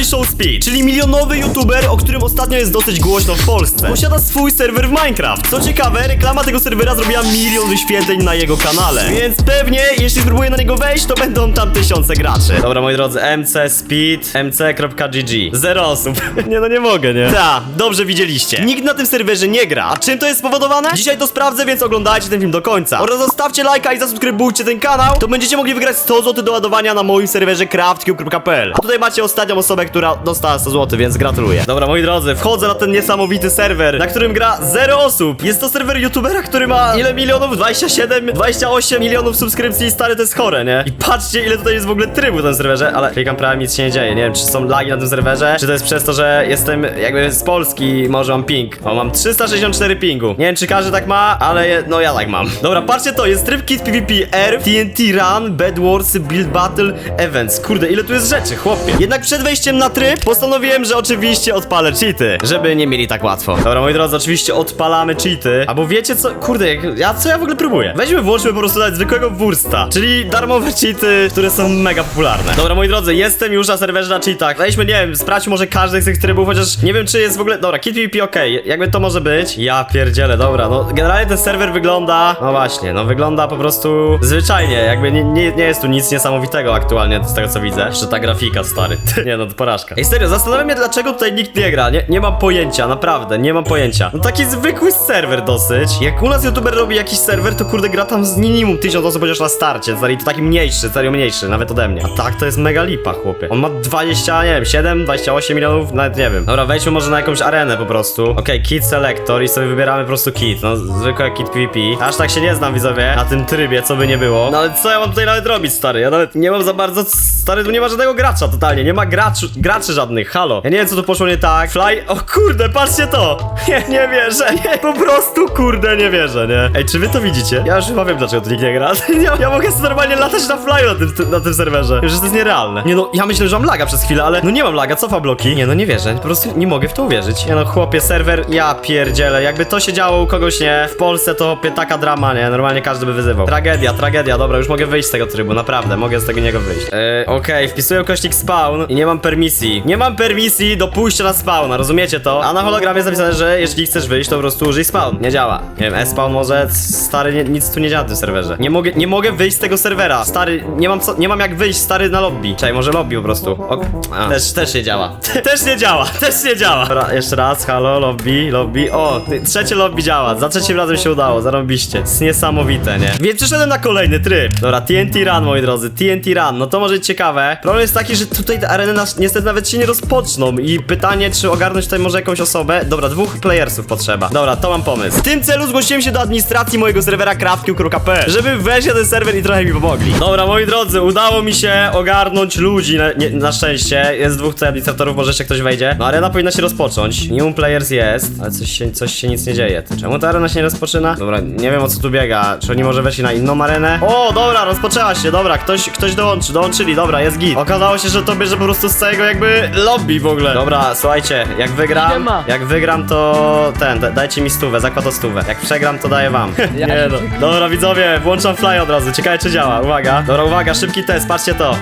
iShow Speed, czyli milionowy youtuber, o którym ostatnio jest dosyć głośno w Polsce. Posiada swój serwer w Minecraft. Co ciekawe, reklama tego serwera zrobiła milion wyświetleń na jego kanale. Więc pewnie, jeśli spróbuję na niego wejść, to będą tam tysiące graczy. Dobra, moi drodzy, MC Speed, mc.gg. Zero osób. nie no, nie mogę, nie? Ta, dobrze widzieliście. Nikt na tym serwerze nie gra. A czym to jest spowodowane? Dzisiaj to sprawdzę, więc oglądajcie ten film do końca. Oraz zostawcie lajka i zasubskrybujcie ten kanał, to będziecie mogli wygrać 100 zł do ładowania na moim serwerze craftcube.pl. A tutaj macie ostatnią osobę, która dostała 100 zł, więc gratuluję. Dobra, moi drodzy, wchodzę na ten niesamowity serwer, na którym gra 0 osób. Jest to serwer youtubera, który ma ile milionów? 27, 28 milionów subskrypcji, stary, to jest chore, nie? I patrzcie, ile tutaj jest w ogóle trybu na tym serwerze, ale klikam prawie nic się nie dzieje. Nie wiem, czy są lagi na tym serwerze, czy to jest przez to, że jestem jakby z Polski, może mam ping. O, mam 364 pingu. Nie wiem, czy każdy tak ma, ale je, no ja tak mam. Dobra, patrzcie to, jest tryb Kit PvP R, TNT Run, Bed Wars, Build Battle, Events. Kurde, ile tu jest rzeczy, chłopie. Jednak przed wejściem na tryb postanowiłem, że oczywiście odpalę cheaty, żeby nie mieli tak łatwo. Dobra, moi drodzy, oczywiście odpalamy cheaty. Albo wiecie co, kurde, jak, ja co ja w ogóle próbuję? Weźmy, włączmy po prostu nawet zwykłego wursta, czyli darmowe cheaty, które są mega popularne. Dobra, moi drodzy, jestem już na serwerze na cheatach. Weźmy, nie wiem, sprawdźmy może każdy z tych trybów, chociaż nie wiem, czy jest w ogóle... Dobra, Kit PvP okej, jakby to może być. Ja pierdzielę, dobra, no generalnie ten serwer wygląda... No właśnie, no wygląda po prostu zwyczajnie, jakby nie, nie, nie jest tu nic niesamowitego aktualnie z tego co widzę. Jeszcze ta grafika, stary. nie no, porażka. Ej, serio, zastanawiam się, dlaczego tutaj nikt nie gra. Nie, nie mam pojęcia, naprawdę, nie mam pojęcia. No taki zwykły serwer dosyć. Jak u nas youtuber robi jakiś serwer, to kurde gra tam z minimum 1000 osób chociaż na starcie. Stary, to taki mniejszy, serio mniejszy, nawet ode mnie. A tak to jest mega lipa, chłopie. On ma 20, nie wiem, 7, 28 milionów, nawet nie wiem. Dobra, wejdźmy może na jakąś arenę po prostu. Okej, kit selector i sobie wybieramy po prostu kit. No, zwykły kit PvP. Aż tak się nie znam, widzowie, na tym trybie, co by nie było. No ale co ja mam tutaj nawet robić, stary? Ja nawet nie mam za bardzo, stary, tu nie ma żadnego gracza totalnie. Nie ma graczy, graczy żadnych, halo. Ja nie wiem, co tu poszło nie tak. Fly, o kurde, patrzcie to. Nie, nie wierzę, nie. Po prostu, kurde, nie wierzę, nie. Ej, czy wy to widzicie? Ja już chyba wiem, dlaczego tu nikt nie gra. Ja, ja mogę sobie normalnie latać na flyu na tym, na tym serwerze. Już to jest nierealne. Nie no, ja myślę, że mam laga przez chwilę, ale no nie mam laga, cofa bloki. Nie no, nie wierzę, po prostu nie mogę w to uwierzyć. Nie no, chłopie, serwer, ja pierdzielę. Jakby to się działo u kogoś, nie, w Polsce, to taka drama, nie, normalnie każdy by wyzywał. Tragedia, tragedia, dobra, już mogę wyjść z tego trybu, naprawdę, mogę z tego niego wyjść. Eee, okej, wpisuję ukośnik spawn i nie mam permisji. Nie mam permisji do pójścia na spawna, rozumiecie to? A na hologramie jest napisane, że jeśli chcesz wyjść, to po prostu użyj spawn. Nie działa. Nie wiem, e-spawn może, stary, nie, nic tu nie działa w tym serwerze. Nie mogę, nie mogę wyjść z tego serwera. Stary, nie mam co, nie mam jak wyjść, stary, na lobby. Czekaj, może lobby po prostu. Ok. A, też, też nie działa. też nie działa, też nie działa. Dobra, jeszcze raz, halo, lobby, lobby. O, trzecie lobby działa. Za trzecim razem się udało, zarobiście. jest niesamowite, nie? Więc przeszedłem na kolejny tryb. Dobra, TNT Run, moi drodzy, TNT Run. No to może być ciekawe. Problem jest taki, że tutaj te areny nas niestety nawet się nie rozpoczną. I pytanie, czy ogarnąć tutaj może jakąś osobę. Dobra, dwóch playersów potrzeba. Dobra, to mam pomysł. W tym celu zgłosiłem się do administracji mojego serwera craftcube.pl, żeby wejść na ten serwer i trochę mi pomogli. Dobra, moi drodzy, udało mi się ogarnąć ludzi, na, nie, na szczęście. Jest dwóch tutaj administratorów, może jeszcze ktoś wejdzie. No, arena powinna się rozpocząć. New players jest, ale coś się, coś się nic nie dzieje. Czemu ta arena się nie rozpoczyna? Dobra, nie wiem o co tu biega. Czy oni może weszli na inną arenę? O, dobra, rozpoczęła się, dobra, ktoś, ktoś dołączy, dołączyli, dobra, jest git. Okazało się, że to bierze po prostu z całego jakby lobby w ogóle. Dobra, słuchajcie, jak wygram, Siema. jak wygram to ten, da, dajcie mi stówę, zakład o stówę. Jak przegram, to daję wam. Ja nie się no. Dobra, widzowie, włączam fly od razu, ciekawe czy działa, uwaga. Dobra, uwaga, szybki test, patrzcie to.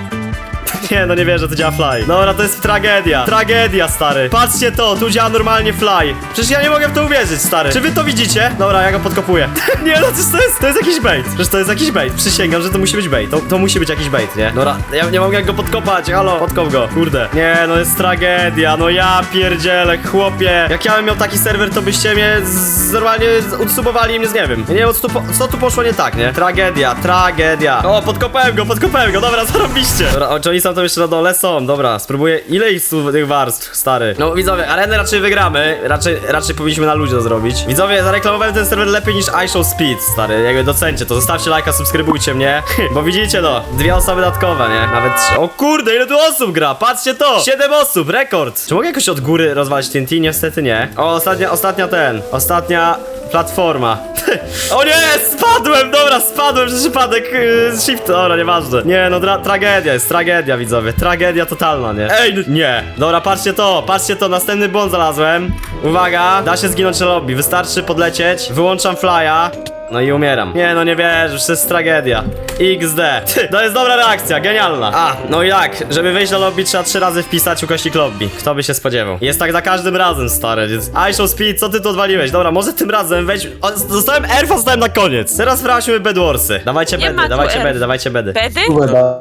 Nie, no nie wierzę, to działa fly. Dobra, to jest tragedia. Tragedia, stary. Patrzcie to, tu działa normalnie fly. Przecież ja nie mogę w to uwierzyć, stary. Czy wy to widzicie? Dobra, ja go podkopuję. nie, no to jest, to jest jakiś bait. Przecież to jest jakiś bait. Przysięgam, że to musi być bait. To, to musi być jakiś bait, nie? Dobra, ja nie mogę go podkopać. Halo, podkop go. Kurde. Nie, no jest tragedia. No ja pierdzielę, chłopie. Jak ja bym miał taki serwer, to byście mnie z, normalnie udsubowali i mnie z nie wiem. Nie wiem, co tu, co tu poszło nie tak, nie? Tragedia, tragedia. O, podkopałem go, podkopałem go. Dobra, zarobiście. Dobra, o, oni są tam jeszcze na dole? Są, dobra. Spróbuję. Ile ich tu tych warstw, stary? No widzowie, arenę raczej wygramy. Raczej, raczej powinniśmy na ludzie to zrobić. Widzowie, zareklamowałem ten serwer lepiej niż iShow Speed, stary. Jakby docencie to. Zostawcie lajka, subskrybujcie mnie. Bo widzicie no, dwie osoby dodatkowe, nie? Nawet trzy. O kurde, ile tu osób gra? Patrzcie to! Siedem osób, rekord! Czy mogę jakoś od góry rozwalić TNT? Niestety nie. O, ostatnia, ostatnia ten. Ostatnia platforma. o nie, spadłem, dobra, spadłem przez przypadek yy, shift, dobra, nieważne. Nie, no tra tragedia jest, tragedia widzowie, tragedia totalna, nie? Ej, no, nie. Dobra, patrzcie to, patrzcie to, następny błąd znalazłem. Uwaga, da się zginąć na lobby, wystarczy podlecieć, wyłączam flya. No i umieram. Nie no, nie wierzysz, to jest tragedia. XD. Ty, to jest dobra reakcja, genialna. A, no i jak? Żeby wejść do lobby trzeba trzy razy wpisać ukośnik lobby. Kto by się spodziewał? Jest tak za każdym razem, stary. IShow Speed, co ty tu odwaliłeś? Dobra, może tym razem wejdź... O, zostałem Erfa, zostałem na koniec. Teraz sprawdźmy Bedwarsy. Dawajcie Nie bedy, tu dawajcie bedy, dawajcie bedy. Bedy?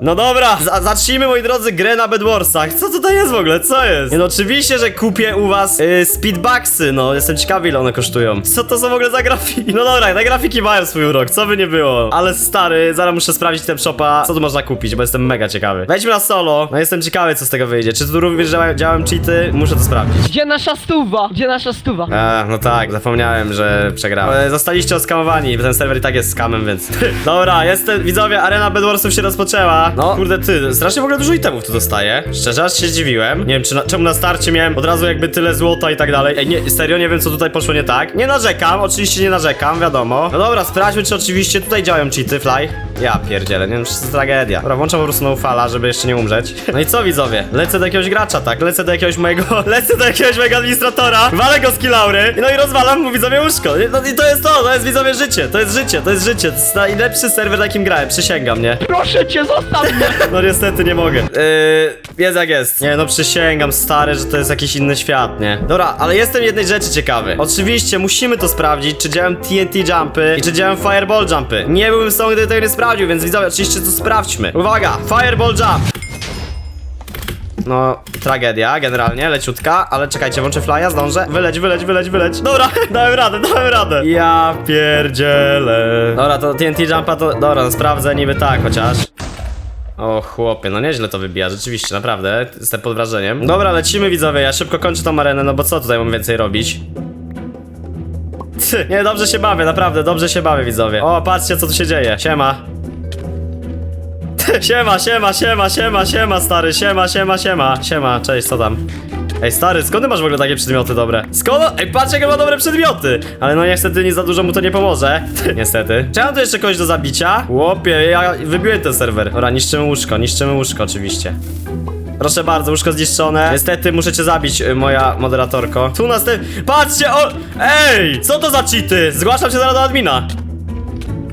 No dobra, za zacznijmy moi drodzy grę na Bedwarsach. Co tutaj jest w ogóle? Co jest? Nie, no oczywiście, że kupię u was y, speedbucksy, no jestem ciekawy ile one kosztują. Co to są w ogóle za grafiki? No dobra, te grafiki mają swój urok, co by nie było. Ale stary, zaraz muszę sprawdzić ten shopa, co tu można kupić, bo jestem mega ciekawy. Wejdźmy na solo, no jestem ciekawy co z tego wyjdzie. Czy tu również działają, działają cheaty? Muszę to sprawdzić. Gdzie nasza stuwa? Gdzie nasza stuwa? A, no tak, zapomniałem, że przegrałem. E, Zostaliście oskamowani, ten serwer i tak jest skamem, więc... Dobra, jestem, widzowie, arena Bedwarsów się rozpoczęła. No, kurde, ty, strasznie w ogóle dużo itemów tu dostaję. Szczerze, aż się zdziwiłem. Nie wiem, czy na, czemu na starcie miałem od razu jakby tyle złota i tak dalej. Ej, nie, serio, nie wiem, co tutaj poszło nie tak. Nie narzekam, oczywiście nie narzekam, wiadomo. No dobra, sprawdźmy, czy oczywiście tutaj działają cheaty, fly. Ja pierdzielę, nie wiem, czy to jest tragedia. Dobra, włączam po prostu fala, żeby jeszcze nie umrzeć. No i co, widzowie? Lecę do jakiegoś gracza, tak? Lecę do jakiegoś mojego... Lecę do jakiegoś mojego administratora, walę go z kilaury, no i rozwalam mu widzowie łóżko. No i to jest to, to jest widzowie życie, to jest życie, to jest życie. To jest najlepszy serwer, na jakim grałem, przysięgam, nie? Proszę cię, zostaw mnie! No niestety nie mogę. Yy, jest jak jest. Nie, no przysięgam, stary, że to jest jakiś inny świat, nie? Dobra, ale jestem jednej rzeczy ciekawy. Oczywiście musimy to sprawdzić, czy działają TNT jumpy i czy działają fireball jumpy. Nie byłbym sobą, gdyby tego nie sprawdził, więc widzowie, oczywiście to sprawdźmy. Uwaga, fireball jump. No, tragedia, generalnie, leciutka, ale czekajcie, włączę flya, zdążę. Wyleć, wyleć, wyleć, wyleć. Dobra, dałem radę, dałem radę. Ja pierdzielę. Dobra, to TNT jumpa to, dobra, no sprawdzę niby tak, chociaż. O chłopie, no nieźle to wybija, rzeczywiście, naprawdę, jestem pod wrażeniem. Dobra, lecimy widzowie, ja szybko kończę tą arenę, no bo co tutaj mam więcej robić? Nie, dobrze się bawię, naprawdę, dobrze się bawię widzowie. O, patrzcie co tu się dzieje, siema. Siema, siema, siema, siema, siema, stary, siema, siema, siema, siema, cześć, co tam? Ej, stary, skąd ty masz w ogóle takie przedmioty dobre? Skąd? Ej, patrz, jakie ma dobre przedmioty! Ale no niestety nie za dużo mu to nie pomoże. niestety. Czy mam tu jeszcze kogoś do zabicia? Łopie, ja wybiłem ten serwer. Dobra, niszczymy łóżko, niszczymy łóżko oczywiście. Proszę bardzo, łóżko zniszczone. Niestety muszę cię zabić, y, moja moderatorko. Tu następ... Patrzcie, o... Ej! Co to za cheaty? Zgłaszam się zaraz do admina.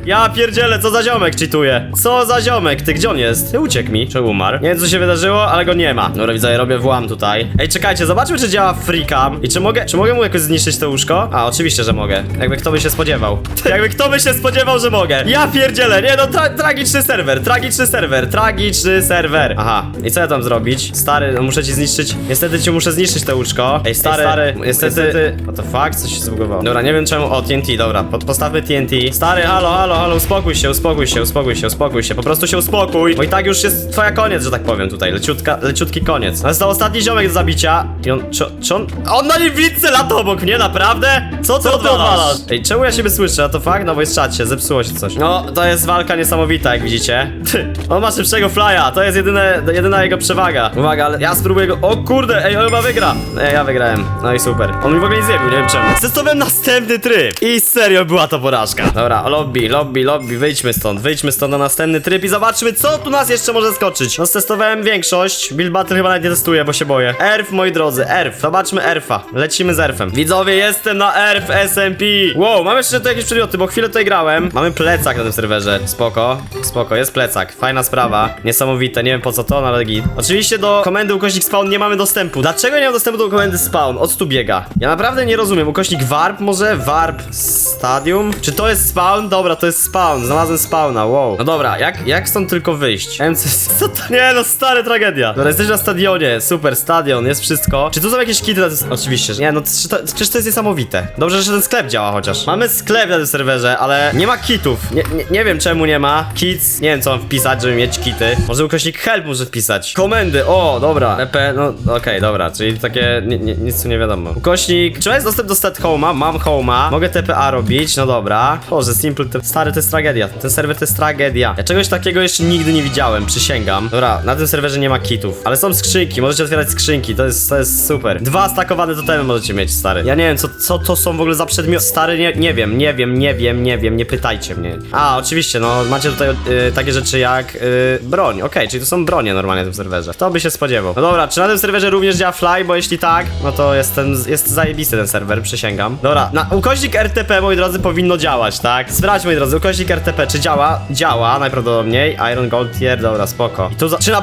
Ja pierdzielę, co za ziomek cheatuje? Co za ziomek? Ty, gdzie on jest? Ty uciekł mi, czy umarł? Nie wiem, co się wydarzyło, ale go nie ma. Dobra, widzę, robię włam tutaj. Ej, czekajcie, zobaczmy, czy działa freecam i czy mogę, czy mogę mu jakoś zniszczyć to łóżko? A, oczywiście, że mogę. Jakby kto by się spodziewał. Jakby kto by się spodziewał, że mogę. Ja pierdzielę, nie no, tra tragiczny serwer, tragiczny serwer, tragiczny serwer. Aha, i co ja tam zrobić? Stary, no muszę ci zniszczyć, niestety ci muszę zniszczyć to łóżko. Ej, stary, stary niestety, niestety... What the fuck? Coś się zbugowało. Dobra, nie wiem czemu, o, TNT, dobra, pod, postawmy TNT. Stary, halo, halo, halo, uspokój się, uspokój się, uspokój się, uspokój się, po prostu się uspokój, bo i tak już jest twoja koniec, że tak powiem tutaj, leciutka, leciutki koniec. Został ostatni ziomek do zabicia i on, czy, czy on, on na niewidce lata obok mnie, naprawdę? Co ty odwalasz? Ej, czemu ja siebie słyszę, a to fakt? No voice czacie, zepsuło się coś. No, to jest walka niesamowita, jak widzicie. Ty, on ma szybszego flya, to jest jedyne, jedyna jego przewaga. Uwaga, ale ja spróbuję go, o kurde, ej, on chyba wygra. Ej, ja wygrałem, no i super. On mi w ogóle nie zjebił, nie wiem czemu. Testowałem następny tryb i serio była to porażka. Dobra, lobby, lobby, lobby, wyjdźmy stąd, wyjdźmy stąd na następny tryb i zobaczmy, co tu nas jeszcze może skoczyć. No, stestowałem większość, Build Battle chyba nawet nie testuję, bo się boję. Erf, moi drodzy, Erf, zobaczmy Erfa. Lecimy z Erfem. Widzowie, jestem na Erf SMP. Wow, mamy jeszcze tu jakieś przedmioty, bo chwilę tutaj grałem. Mamy plecak na tym serwerze, spoko, spoko, jest plecak, fajna sprawa, niesamowite, nie wiem po co to, no ale git. Oczywiście do komendy ukośnik spawn nie mamy dostępu. Dlaczego nie mam dostępu do komendy spawn? Od tu biega. Ja naprawdę nie rozumiem, ukośnik warp może? Warp stadium? Czy to jest spawn? Dobra, to jest spawn, znalazłem spawna, wow. No dobra, jak, jak stąd tylko wyjść? MC, co to? Nie no, stary tragedia. Dobra, jesteśmy na stadionie, super, stadion, jest wszystko. Czy tu są jakieś kity? na tym- Oczywiście, że nie, no czy to, przecież to jest niesamowite. Dobrze, że ten sklep działa chociaż. Mamy sklep na tym serwerze, ale nie ma kitów. Nie, nie, nie wiem czemu nie ma. Kits, nie wiem co mam wpisać, żeby mieć kity. Może ukośnik help muszę wpisać. Komendy, o, dobra. EP, no okej, dobra, czyli takie, nic tu nie wiadomo. Ukośnik, czy jest dostęp do stat home'a? Mam home'a. Mogę TPA robić, no dobra. Boże, simple. Stary to jest tragedia. Ten serwer to jest tragedia. Ja czegoś takiego jeszcze nigdy nie widziałem, przysięgam. Dobra, na tym serwerze nie ma kitów, ale są skrzynki, możecie otwierać skrzynki, to jest, to jest super. Dwa stakowane totemy możecie mieć, stary. Ja nie wiem, co, co to są w ogóle za przedmioty. Stary, nie, nie wiem, nie wiem, nie wiem, nie wiem, nie pytajcie mnie. A, oczywiście, no, macie tutaj y, takie rzeczy jak y, broń. Okej, czyli to są bronie normalnie na tym serwerze. Kto by się spodziewał? No dobra, czy na tym serwerze również działa Fly? Bo jeśli tak, no to jest ten, jest zajebisty ten serwer, przysięgam. Dobra, na ukośnik RTP, moi drodzy, powinno działać, tak? Sprawdź, moi drodzy, ukośnik RTP, czy działa? Działa, najprawdopodobniej. Iron Gold Tier, dobra, spoko. I tu zaczyna...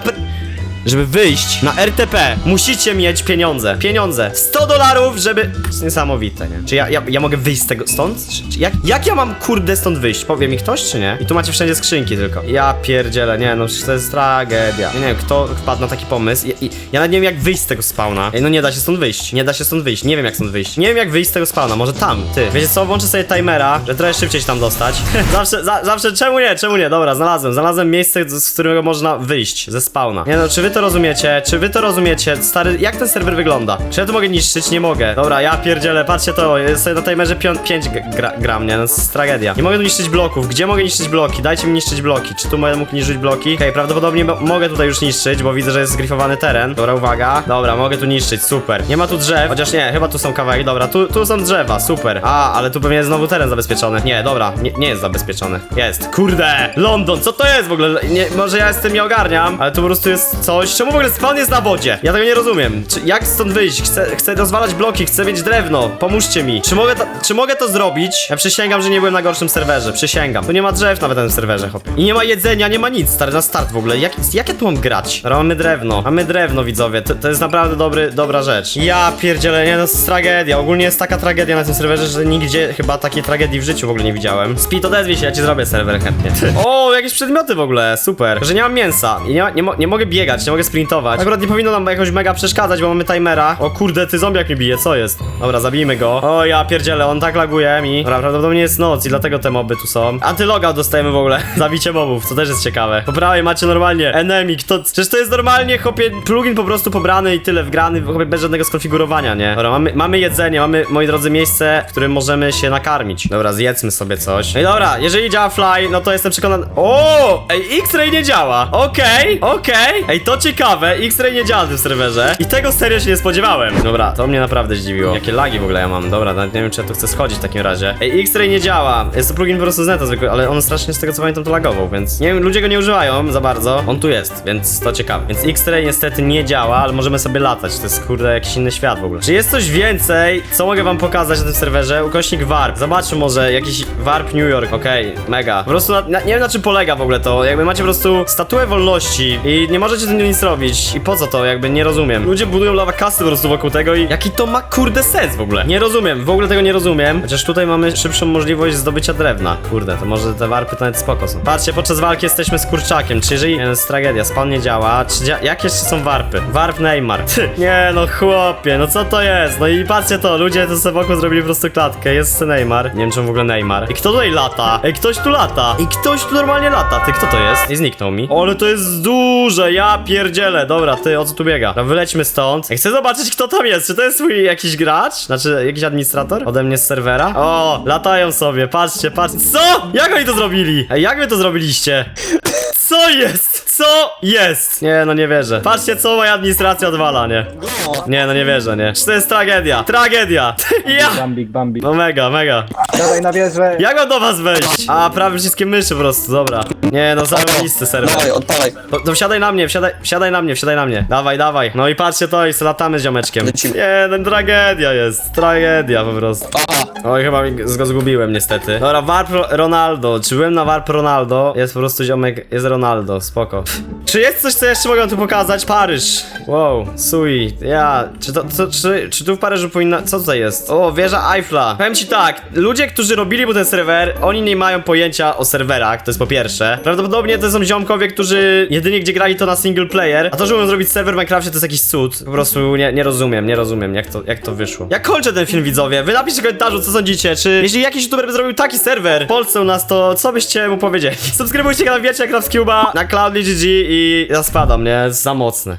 Żeby wyjść na RTP, musicie mieć pieniądze. Pieniądze. 100 dolarów, żeby. To niesamowite, nie? Czy ja, ja, ja mogę wyjść z tego stąd? Czy, czy jak, jak ja mam kurde stąd wyjść? Powie mi ktoś, czy nie? I tu macie wszędzie skrzynki tylko. Ja pierdzielę, nie, no przecież to jest tragedia. Ja nie wiem, kto wpadł na taki pomysł. Ja, i, ja nawet nie wiem, jak wyjść z tego spawna. Ej, no nie da się stąd wyjść. Nie da się stąd wyjść. Nie wiem, jak stąd wyjść. Nie wiem, jak wyjść z tego spawna. Może tam, ty. Wiecie co? Włączę sobie timera, że trochę szybciej się tam dostać. zawsze, za, zawsze, czemu nie? Czemu nie? Dobra, znalazłem. Znalazłem miejsce, z którego można wyjść ze spawna. Nie no, czy wy to rozumiecie? Czy wy to rozumiecie? Stary, jak ten serwer wygląda? Czy ja tu mogę niszczyć? Nie mogę. Dobra, ja pierdzielę, patrzcie to, jest sobie na timerze 5 gra, gram, nie? No, to jest tragedia. Nie mogę tu niszczyć bloków. Gdzie mogę niszczyć bloki? Dajcie mi niszczyć bloki. Czy tu będę mógł niszczyć bloki? Okej, prawdopodobnie mo- mogę tutaj już niszczyć, bo widzę, że jest zgrifowany teren. Dobra, uwaga. Dobra, mogę tu niszczyć, super. Nie ma tu drzew, chociaż nie, chyba tu są kawałki. Dobra, tu, tu są drzewa, super. A, ale tu pewnie jest znowu teren zabezpieczony. Nie, dobra, nie, nie jest zabezpieczony. Jest. Kurde! London, co to jest w ogóle? Nie, może ja tym nie ogarniam, ale tu po prostu jest coś. Czemu w ogóle spawn jest na wodzie? Ja tego nie rozumiem. Czy, jak stąd wyjść? Chcę, chcę rozwalać bloki, chcę mieć drewno. Pomóżcie mi. Czy mogę, czy mogę to zrobić? Ja przysięgam, że nie byłem na gorszym serwerze. Przysięgam. Tu nie ma drzew nawet na tym serwerze, chłopie. I nie ma jedzenia, nie ma nic, stary, na start w ogóle. Jak, jak ja tu mam grać? Dobra, mamy drewno. Mamy drewno, widzowie. To, to jest naprawdę dobry, dobra rzecz. Ja pierdzielę, nie, no to jest tragedia. Ogólnie jest taka tragedia na tym serwerze, że nigdzie chyba takiej tragedii w życiu w ogóle nie widziałem. Speed, odezwij się, ja ci zrobię serwer chętnie. O, jakieś przedmioty w ogóle, super. Że nie mam mięsa i nie, ma- nie, mo nie mogę biegać, nie mogę sprintować. Akurat nie powinno nam jakoś mega przeszkadzać, bo mamy timera. O kurde, ty zombiak mi bije, co jest? Dobra, zabijmy go. O, ja pierdzielę, on tak laguje mi. Dobra, prawdopodobnie jest noc i dlatego te moby tu są. Antylogout dostajemy w ogóle. Zabicie mobów, co też jest ciekawe. Po prawej macie normalnie enemy, kto... Przecież to jest normalnie, chłopie, plugin po prostu pobrany i tyle wgrany, chłopie, bez żadnego skonfigurowania, nie? Dobra, mamy, mamy jedzenie, mamy, moi drodzy, miejsce, w którym możemy się nakarmić. Dobra, zjedzmy sobie coś. No i dobra, jeżeli działa fly, no to jestem przekonany... O! Ej, X-Ray nie działa. Okej, okej. Ej, to ciekawe, X-Ray nie działa w tym serwerze. I tego serio się nie spodziewałem. Dobra, to mnie naprawdę zdziwiło. Jakie lagi w ogóle ja mam. Dobra, nawet nie wiem, czy ja tu chcę schodzić w takim razie. Ej, X-Ray nie działa. Jest to plugin po prostu z neta zwykły, ale on strasznie z tego co pamiętam to lagował, więc nie wiem, ludzie go nie używają za bardzo. On tu jest, więc to ciekawe. Więc X-Ray niestety nie działa, ale możemy sobie latać. To jest kurde jakiś inny świat w ogóle. Czy jest coś więcej, co mogę wam pokazać na tym serwerze? Ukośnik warp. Zobaczmy może jakiś warp New York. Okej, mega. Po prostu na, na, nie wiem na czym polega w ogóle to. Jakby macie po prostu statuę wolności i nie możecie z nic robić. I po co to? Jakby nie rozumiem. Ludzie budują lawa kasy po prostu wokół tego i jaki to ma kurde sens w ogóle? Nie rozumiem, w ogóle tego nie rozumiem. Chociaż tutaj mamy szybszą możliwość zdobycia drewna. Kurde, to może te warpy to nawet spoko są. Patrzcie, podczas walki jesteśmy z kurczakiem. Czy jeżeli... To jest tragedia, spawn nie działa. Czy dzia... Jak jeszcze są warpy? Warp Neymar. Ty, nie no chłopie, no co to jest? No i patrzcie to, ludzie to sobie wokół zrobili po prostu klatkę. Jest Neymar. Nie wiem czemu w ogóle Neymar. I kto tutaj lata? Ej, ktoś tu lata. I ktoś tu normalnie lata. Ty, kto to jest? I zniknął mi. O, ale to jest duże, ja pierdzielę. Dobra, ty, o co tu biega? Dobra, wylećmy stąd. Ej, chcę zobaczyć, kto tam jest. Czy to jest mój jakiś gracz? Znaczy, jakiś administrator? Ode mnie z serwera? O, latają sobie, patrzcie, patrzcie. Co? Jak oni to zrobili? Ej, jak wy to zrobiliście? Co jest? Co jest? Nie, no nie wierzę. Patrzcie, co moja administracja odwala, nie? Nie, no nie wierzę, nie. Czy to jest tragedia? Tragedia! Ja! Bambik, Bambik. No mega, mega. Dawaj na wieżę. Jak mam do was wejść? A, prawie wszystkie myszy po prostu, dobra. Nie, no zajebisty serwer. Dawaj, odpalaj. To, to wsiadaj na mnie, wsiadaj, wsiadaj na mnie, wsiadaj na mnie. Dawaj, dawaj. No i patrzcie to, i se latamy z ziomeczkiem. Lecimy. Nie, no tragedia jest. Tragedia po prostu. Aha, Oj, chyba mi go zgubiłem niestety. Dobra, Warp Ro- Ronaldo. Czy byłem na Warp Ronaldo? Jest po prostu ziomek, jest Ronaldo, spoko. Czy jest coś, co jeszcze mogę tu pokazać? Paryż. Wow, Sui. Ja. Czy, to, to, czy, czy tu w Paryżu powinna... Co tutaj jest? O, wieża Eiffla. Powiem ci tak, ludzie, którzy robili mu ten serwer, oni nie mają pojęcia o serwerach, to jest po pierwsze. Prawdopodobnie to są ziomkowie, którzy jedynie gdzie grali to na single player, a to, że umieją zrobić serwer w Minecrafcie to jest jakiś cud. Po prostu nie, nie rozumiem, nie rozumiem, jak to, jak to wyszło. Ja kończę ten film, widzowie. Wy napiszcie w komentarzu, co sądzicie, czy jeśli jakiś youtuber by zrobił taki serwer w Polsce u nas, to co byście mu powiedzieli? Subskrybujcie kanał Wiecie, jak na Na Cloudly GG i ja spadam, nie? Za mocne.